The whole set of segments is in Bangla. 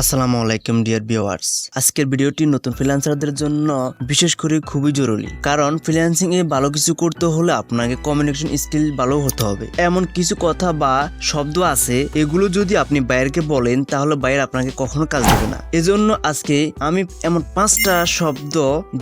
আসসালামু আলাইকুম, ডিয়ার ভিউয়ার্স। আজকের ভিডিওটি নতুন ফ্রিল্যান্সারদের জন্য বিশেষ করে খুবই জরুরি। কারণ ফ্রিল্যান্সিং এ ভালো কিছু করতে হলে আপনাকে কমিউনিকেশন স্কিল ভালো হতে হবে। এমন কিছু কথা বা শব্দ আছে, এগুলো যদি আপনি বাইরকে বলেন, তাহলে বাইরে আপনাকে কখনো কাজ দেবে না। এজন্য আজকে আমি এমন পাঁচটা শব্দ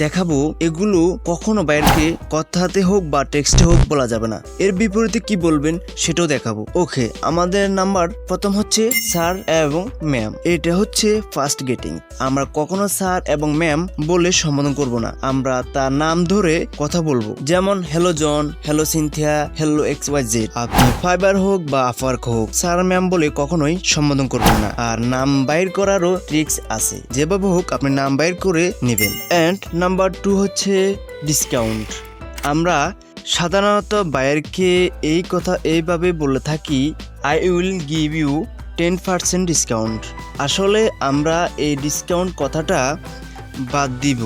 দেখাবো, এগুলো কখনো বাইরকে কথাতে হোক বা টেক্সটে হোক বলা যাবে না। এর বিপরীতে কি বলবেন, সেটাও দেখাবো। ওকে, আমাদের নাম্বার প্রথম হচ্ছে স্যার এবং ম্যাম। এটা হচ্ছে ফার্স্ট গেটিং আমরা কখনো স্যার এবং ম্যাম বলে সম্বোধন করব না। আমরা তার নাম ধরে কথা বলব। যেমন hello John hello Cynthia hello X Y Z আপনি ফাইবার হোক বা আফার্ক হোক, স্যার ম্যাম বলে কখনোই সম্বোধন করবেন না। আর নাম বাইর করারও ট্রিক্স আছে। যেভাবে হোক, আপনি নাম বাইর করে নেবেন। অ্যান্ড নাম্বার টু হচ্ছে ডিসকাউন্ট আমরা সাধারণত বায়ারকে এই কথা এইভাবে বলে থাকি I will give you ten percent discount আসলে আমরা এই ডিসকাউন্ট কথাটা বাদ দিব,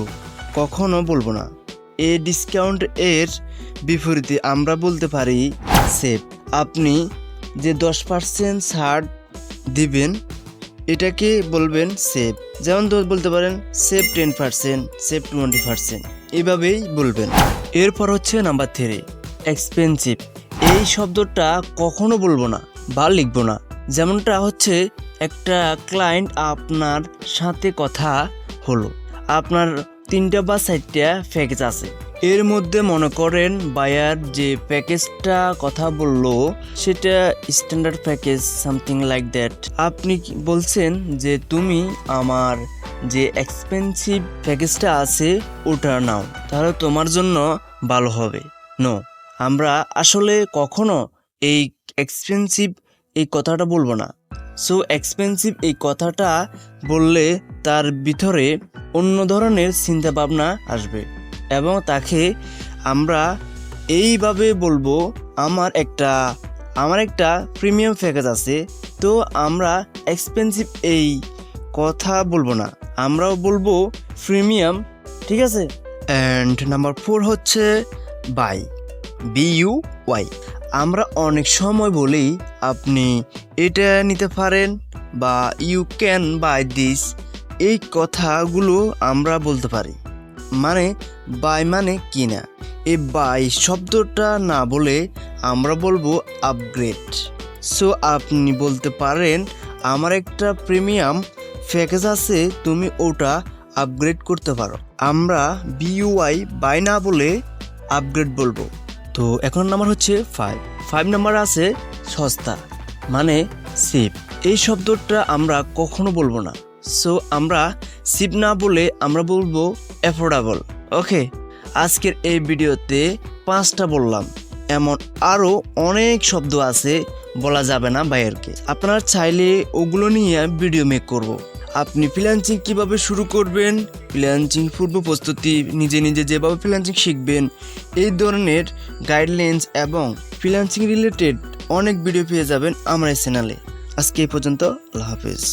কখনো বলব না। এই ডিসকাউন্ট এর বিপরীতে আমরা বলতে পারি সেভ আপনি যে দশ পার্সেন্ট ছাড় দিবেন, এটাকে বলবেন সেভ যেমন বলতে পারেন save ten percent save twenty percent এভাবেই বলবেন। এরপর হচ্ছে নাম্বার থ্রি এক্সপেন্সিভ এই শব্দটা কখনো বলব না বা লিখব না। যেমনটা হচ্ছে একটা ক্লায়েন্ট আপনার সাথে কথা হলো। আপনার তিনটা বা চারটা প্যাকেজ আছে। এর মধ্যে মনে করেন বায়ার যে প্যাকেজটা কথা বলল, সেটা standard package something like that আপনি বলছেন যে তুমি আমার যে এক্সপেন্সিভ প্যাকেজটা আছে, ওটা নাও, তাহলে তোমার জন্য ভালো হবে। নো আমরা আসলে কখনো এই এক্সপেন্সিভ এই কথাটা বলব না। সো এক্সপেন্সিভ এই কথাটা বললে তার ভিতরে অন্য ধরনের চিন্তা ভাবনা আসবে এবং তাকে আমরা এইভাবে বলব, আমার একটা আমার একটা প্রিমিয়াম প্যাকেজ আছে। তো আমরা এক্সপেন্সিভ এই কথা বলব না। আমরাও বলব প্রিমিয়াম ঠিক আছে? অ্যান্ড নাম্বার ফোর হচ্ছে বাই বি ইউ ওয়াই আমরা অনেক সময় বলি, আপনি এটা নিতে পারেন বা ইউ ক্যান বাই দিস এই কথাগুলো আমরা বলতে পারি। মানে বাই মানে কিনা। এই বাই শব্দটা না বলে আমরা বলব আপগ্রেড সো আপনি বলতে পারেন, আমার একটা প্রিমিয়াম প্যাকেজ আছে, তুমি ওটা আপগ্রেড করতে পারো। আমরা বিইউআই বাই না বলে আপগ্রেড বলব। তো এখন নাম্বার হচ্ছে ফাইভ ফাইভ নাম্বার আছে সস্তা মানে সিপ এই শব্দটা আমরা কখনো বলব না। সো আমরা সিপ না বলে আমরা বলব অ্যাফোর্ডেবল ওকে আজকের এই ভিডিওতে পাঁচটা বললাম। এমন আরও অনেক শব্দ আছে বলা যাবে না বাইরকে। আপনারা চাইলে ওগুলো নিয়ে ভিডিও মেক করব। আপনি ফ্রিল্যান্সিং কীভাবে শুরু করবেন? ফ্রিল্যান্সিং পূর্ব প্রস্তুতি, নিজে নিজে যেভাবে ফ্রিল্যান্সিং শিখবেন, এই ধরনের গাইডলাইন্স এবং ফ্রিল্যান্সিং রিলেটেড অনেক ভিডিও পেয়ে যাবেন আমার এই চ্যানেলে আজকে এই পর্যন্ত, আল্লাহ হাফিজ।